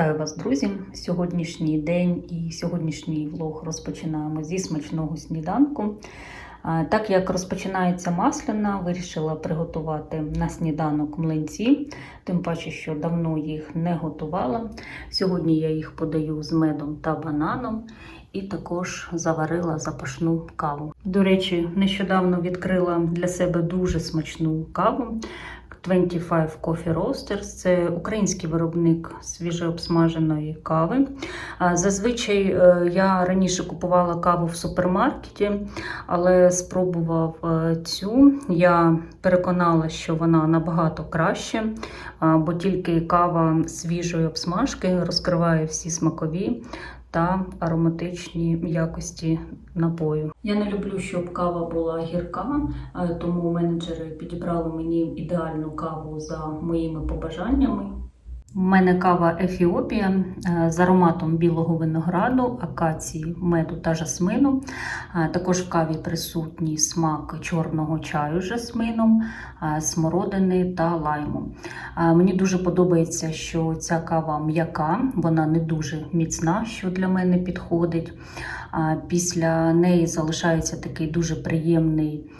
Вітаю вас, друзі! Сьогоднішній день і сьогоднішній влог розпочинаємо зі смачного сніданку. Так як розпочинається масляна, вирішила приготувати на сніданок млинці, тим паче, що давно їх не готувала. Сьогодні я їх подаю з медом та бананом. І також заварила запашну каву. До речі, нещодавно відкрила для себе дуже смачну каву. 25 Coffee Roasters – це український виробник свіжеобсмаженої кави. Зазвичай е, я раніше купувала каву в супермаркеті, але спробував е, цю. Я переконала, що вона набагато краще, бо тільки кава свіжої обсмажки розкриває всі смакові та ароматичні якості напою. Я не люблю, щоб кава була гірка, е, тому менеджери підібрали мені ідеальну каву за моїми побажаннями. У мене кава Ефіопія е, з ароматом білого винограду, акації, меду та жасмину. Е, Також в каві присутній смак чорного чаю з жасмином, е, смородини та лайму. Мені дуже подобається, що ця кава м'яка, вона не дуже міцна, що для мене підходить. Після неї залишається такий дуже приємний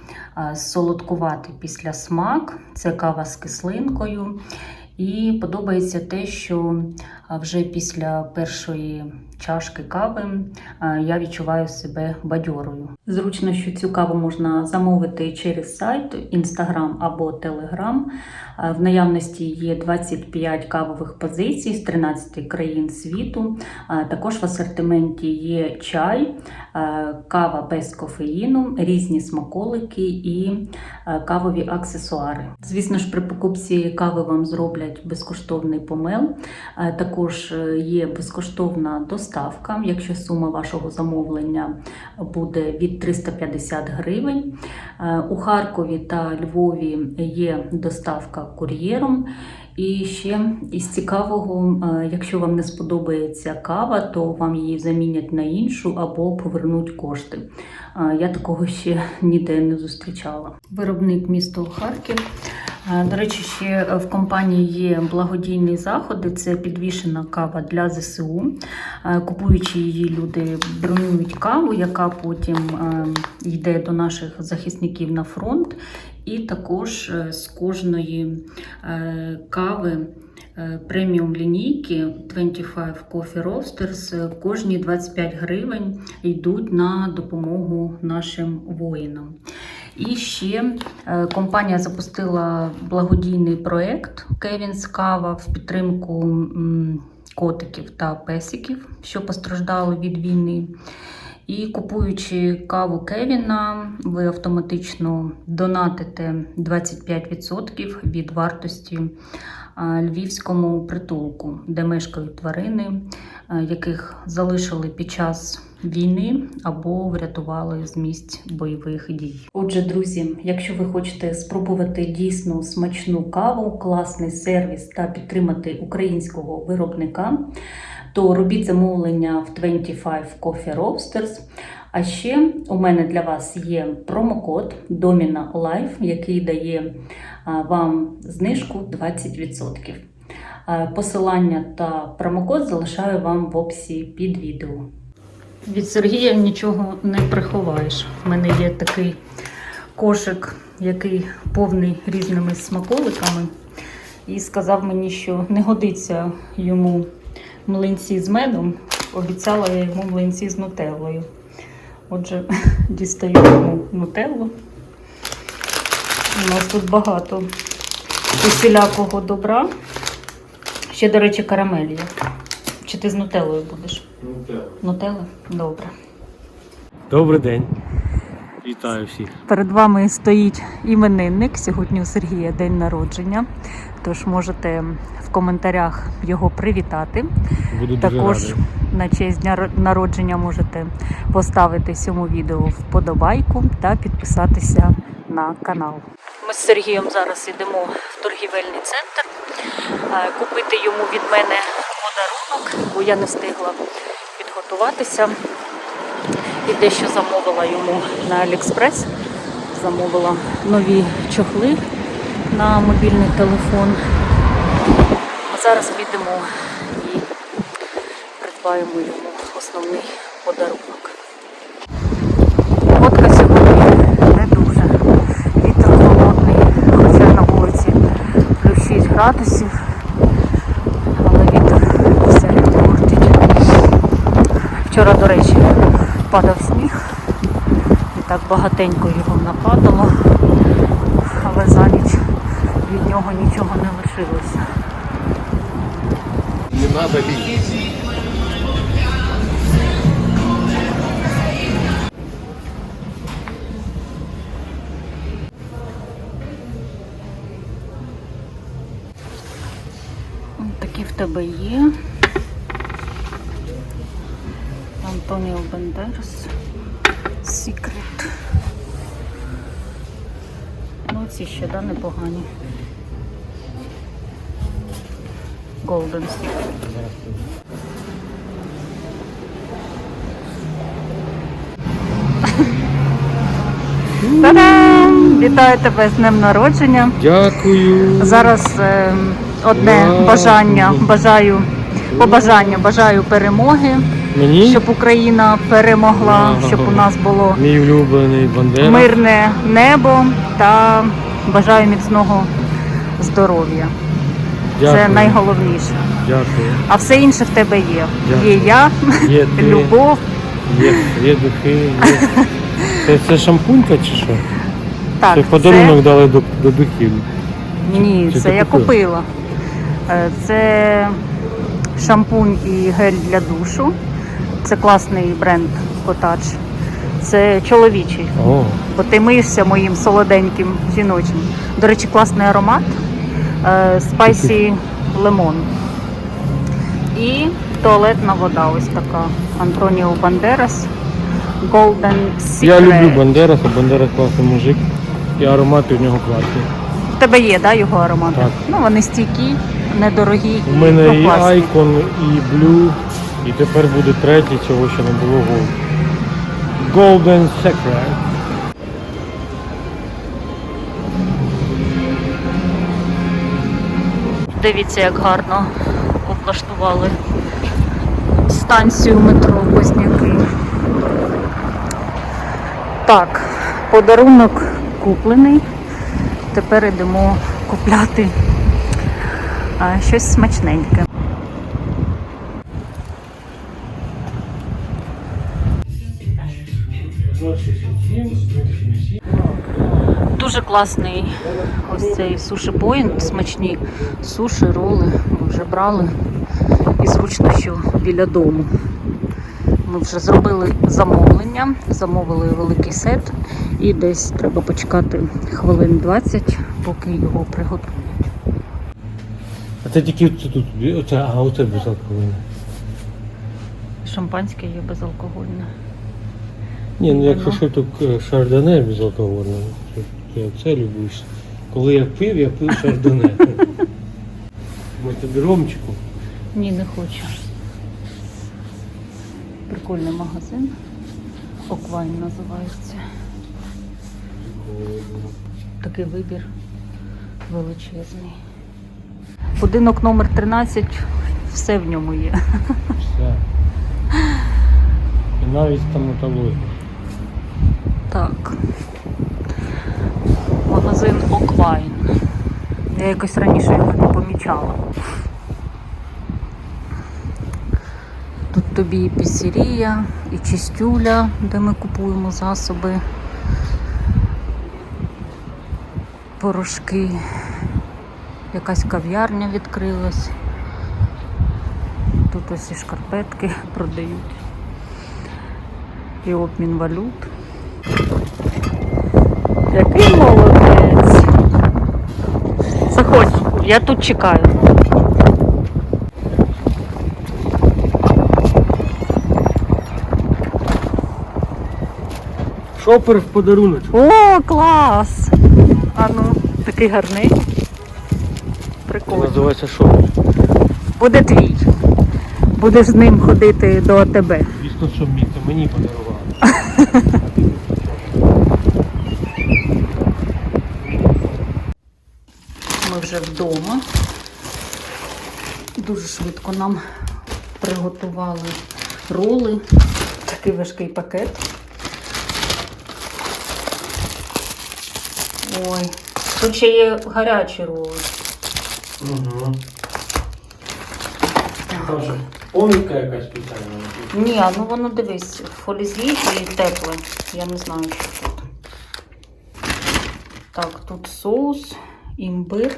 солодкуватий післясмак. Це кава з кислинкою. І подобається те, що вже після першої чашки кави я відчуваю себе бадьорою. Зручно, що цю каву можна замовити через сайт, інстаграм або телеграм. В наявності є 25 кавових позицій з 13 країн світу. Також в асортименті є чай, кава без кофеїну, різні смаколики і кавові аксесуари. Звісно ж, при покупці кави вам зроблять безкоштовний помел. Е, Також е, є безкоштовна доставка, якщо сума вашого замовлення буде від 350 гривень. Е, У Харкові та Львові є доставка кур'єром. І ще із цікавого, якщо вам не сподобається кава, то вам її замінять на іншу або повернуть кошти. Я такого ще ніде не зустрічала. Виробник місто Харків. Е, До речі, ще в компанії є благодійні заходи. Це підвішена кава для ЗСУ. Е, Купуючи її, люди бронюють каву, яка потім е, йде до наших захисників на фронт. І також е, з кожної е, кави е, преміум лінійки 25 Coffee Roasters е, кожні 25 гривень йдуть на допомогу нашим воїнам. І ще е, компанія запустила благодійний проект Кевінс Кава в підтримку котиків та песиків, що постраждали від війни. І купуючи каву Кевіна, ви автоматично донатите 25% від вартості львівському притулку, де мешкають тварини, яких залишили під час війни або врятували з місць бойових дій. Отже, друзі, якщо ви хочете спробувати дійсно смачну каву, класний сервіс та підтримати українського виробника, то робіть замовлення в 25 Coffee Roasters. А ще у мене для вас є промокод Domina Life, який дає вам знижку 20%. Посилання та промокод залишаю вам в описі під відео. Від Сергія нічого не приховаєш. У мене є такий кошик, який повний різними смаколиками, і сказав мені, що не годиться йому млинці з медом. Обіцяла я йому млинці з нутеллою. Отже, дістаю йому нутеллу. У нас тут багато усілякого добра. Ще, до речі, карамель є. Чи ти з нутеллою будеш? Нутелла? Добре. Добрий день. Вітаю всіх. Перед вами стоїть іменинник. Сьогодні у Сергія день народження. Тож можете в коментарях його привітати. Буду дуже Також радий. на честь дня народження можете поставити цьому відео вподобайку та підписатися на канал. Ми з Сергієм зараз йдемо в торгівельний центр е, купити йому від мене подарунок, бо я не встигла підготуватися. І дещо замовила йому на Аліекспрес. Замовила нові чохли на мобільний телефон. А зараз підемо і придбаємо йому основний подарунок. Погодка сьогодні не дуже. Вітер холодний, хоча на вулиці плюс 6 градусів. Але вітер все портить. Вчора, до речі, падав сніг. І так багатенько його нападало. Але за ніч від нього нічого не лишилося. Не треба лізти. Тебе є. Антоніо Бендерас. Секрет. Ну, ці ще, да, непогані. Golden Secret. Та-дам! Вітаю тебе з днем народження. Дякую. Зараз е, одне бажання. Бажаю побажання, бажаю перемоги, Мені щоб Україна перемогла, Вау. щоб у нас було мій улюблений Бандера. мирне небо та бажаю міцного здоров'я. Це найголовніше. Дякую. А все інше в тебе є. Дякую. Є я, Є ти, любов. є, є духи. Є... Це, це шампунька чи що? Так, це подарунок дали до, до духів. Ні, Чи це ти я купила? Е, Це шампунь і гель для душу. Це класний бренд Котач. Це чоловічий, О, бо ти миєшся моїм солоденьким жіночим. До речі, класний аромат. Е, Спайсі лимон. І туалетна вода ось така. Антоніо Бандерас. Golden Secret. я люблю Бандераса, Бандерас класний мужик. І аромати в нього класні. В тебе є, да, його аромати? Так. Ну, вони стійкі, недорогі. У мене і. Айкон, і Blue, і тепер буде третій, цього ще не було Gold. Golden Secret. Дивіться, як гарно облаштували станцію метро Возняки. Так, подарунок куплений. Тепер йдемо купляти щось смачненьке. Дуже класний ось цей суші поінт, смачні суші, роли. Ми вже брали. І зручно, що біля дому. Ми вже зробили замовлення, замовили великий сет, і десь треба почекати хвилин 20, поки його приготують. А це тільки тут, оце, а оце безалкогольне. Шампанське є безалкогольне. Ні, ну якщо Ну. що, то е, шардоне безалкогольне. Я це люблю. Коли я пив, я пив шардоне. Ми тобі ромчику. Ні, не хочу. Прикольний магазин. Оквайн називається. Такий вибір величезний. Будинок номер 13, все в ньому є. Все. І навіть стоматологія. Так. Магазин Оквайн. Я якось раніше його не помічала. Тут тобі і піцерія, і чистюля, де ми купуємо засоби, порошки. Якась кав'ярня відкрилась. Тут ось і шкарпетки продають. І обмін валют. Який молодець. Заходь, я тут чекаю. Шопер в подарунок. О, клас! А ну, такий гарний. Прикольно. Називається шопер. Буде твій. Будеш з ним ходити до АТБ. Звісно, що мені, це мені подарували. Ми вже вдома. Дуже швидко нам приготували роли. Такий важкий пакет. Ой, тут ще є гарячі роли. Угу. Там же якась спеціальна. Ні, ну воно дивись, фолізі і тепле. Я не знаю, що тут. Так, тут соус, імбир.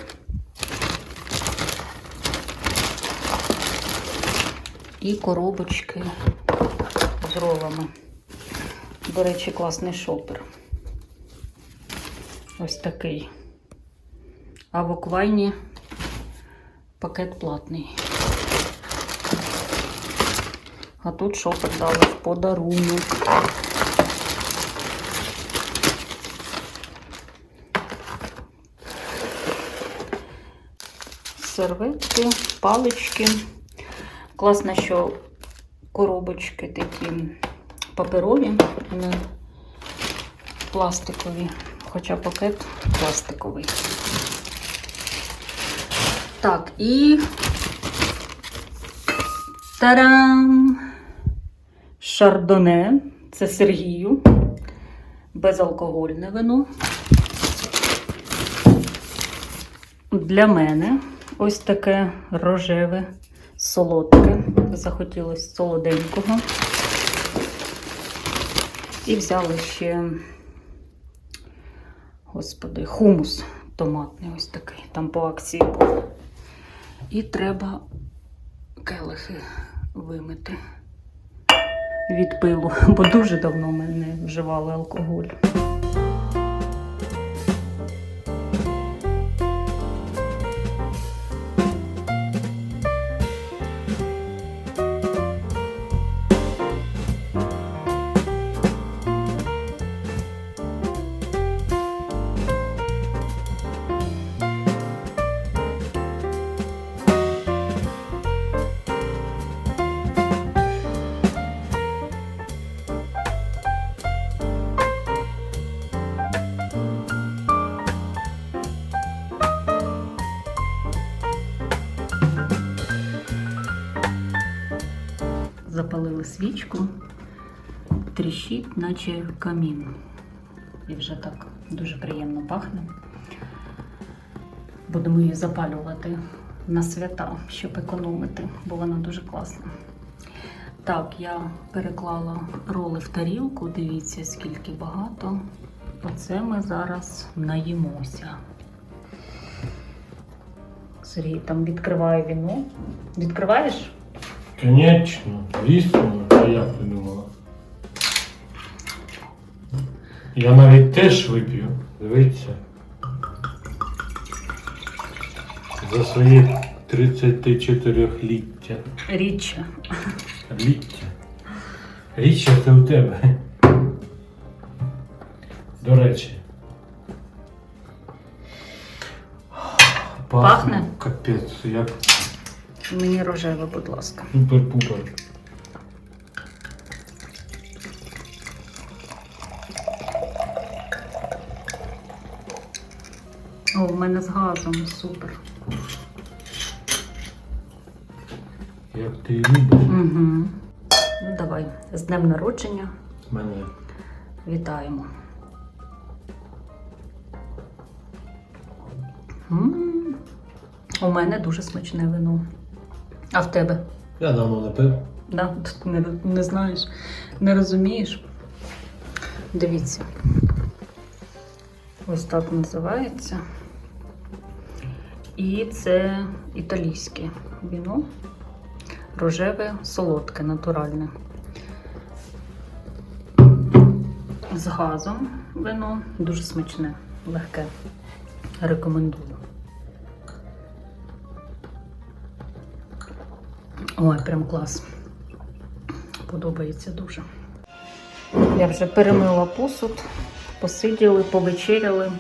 І коробочки з ролами. До речі, класний шопер. Ось такий. А в Оквайні пакет платний. А тут шопер дали в подарунок. Серветки, палички. Класно, що коробочки такі паперові, не пластикові, хоча пакет пластиковий. Так, і Тарам! Шардоне. Це Сергію. Безалкогольне вино. Для мене ось таке рожеве, солодке. Захотілося солоденького. І взяли ще, господи, хумус томатний ось такий. Там по акції був. І треба келихи вимити від пилу, бо дуже давно ми не вживали алкоголь. Свічку, тріщить, наче камін. І вже так дуже приємно пахне. Будемо її запалювати на свята, щоб економити, бо вона дуже класна. Так, я переклала роли в тарілку. Дивіться, скільки багато. Оце ми зараз наїмося. Сергій там відкриває віно. Відкриваєш? Конечно, звісно, а я придумала. Я навіть теж вип'ю. Дивіться. За своє 34-ліття. Річчя. Ліття. Річчя це у тебе. До речі. Пахне? Капець, як Мені рожеве, будь ласка. супер-пупер. О, в мене з газом супер. Як ти любиш Угу. Ну давай, з днем народження мене. вітаємо. м У мене дуже смачне вино. А в тебе? Я давно не пив. Да? Ти Не, не знаєш, не розумієш. Дивіться. Ось так називається. І це італійське віно. Рожеве, солодке, натуральне. З газом вино. Дуже смачне, легке. Рекомендую. Ой, прям клас. Подобається дуже. Я вже перемила посуд, посиділи, повечеряли.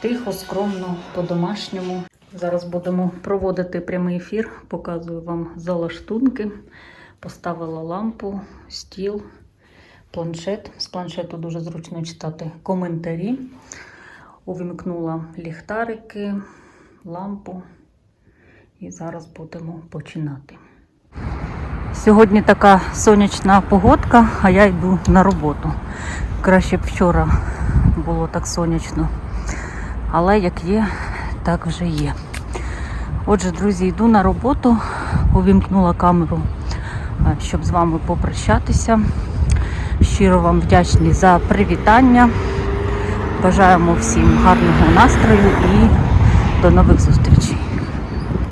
Тихо, скромно, по-домашньому. Зараз будемо проводити прямий ефір, показую вам залаштунки. Поставила лампу, стіл, планшет. З планшету дуже зручно читати коментарі. Увімкнула ліхтарики, лампу. І зараз будемо починати. Сьогодні така сонячна погодка, а я йду на роботу. Краще б вчора було так сонячно. Але як є, так вже є. Отже, друзі, йду на роботу, увімкнула камеру, е, щоб з вами попрощатися. Щиро вам вдячні за привітання. Бажаємо всім гарного настрою і до нових зустрічей.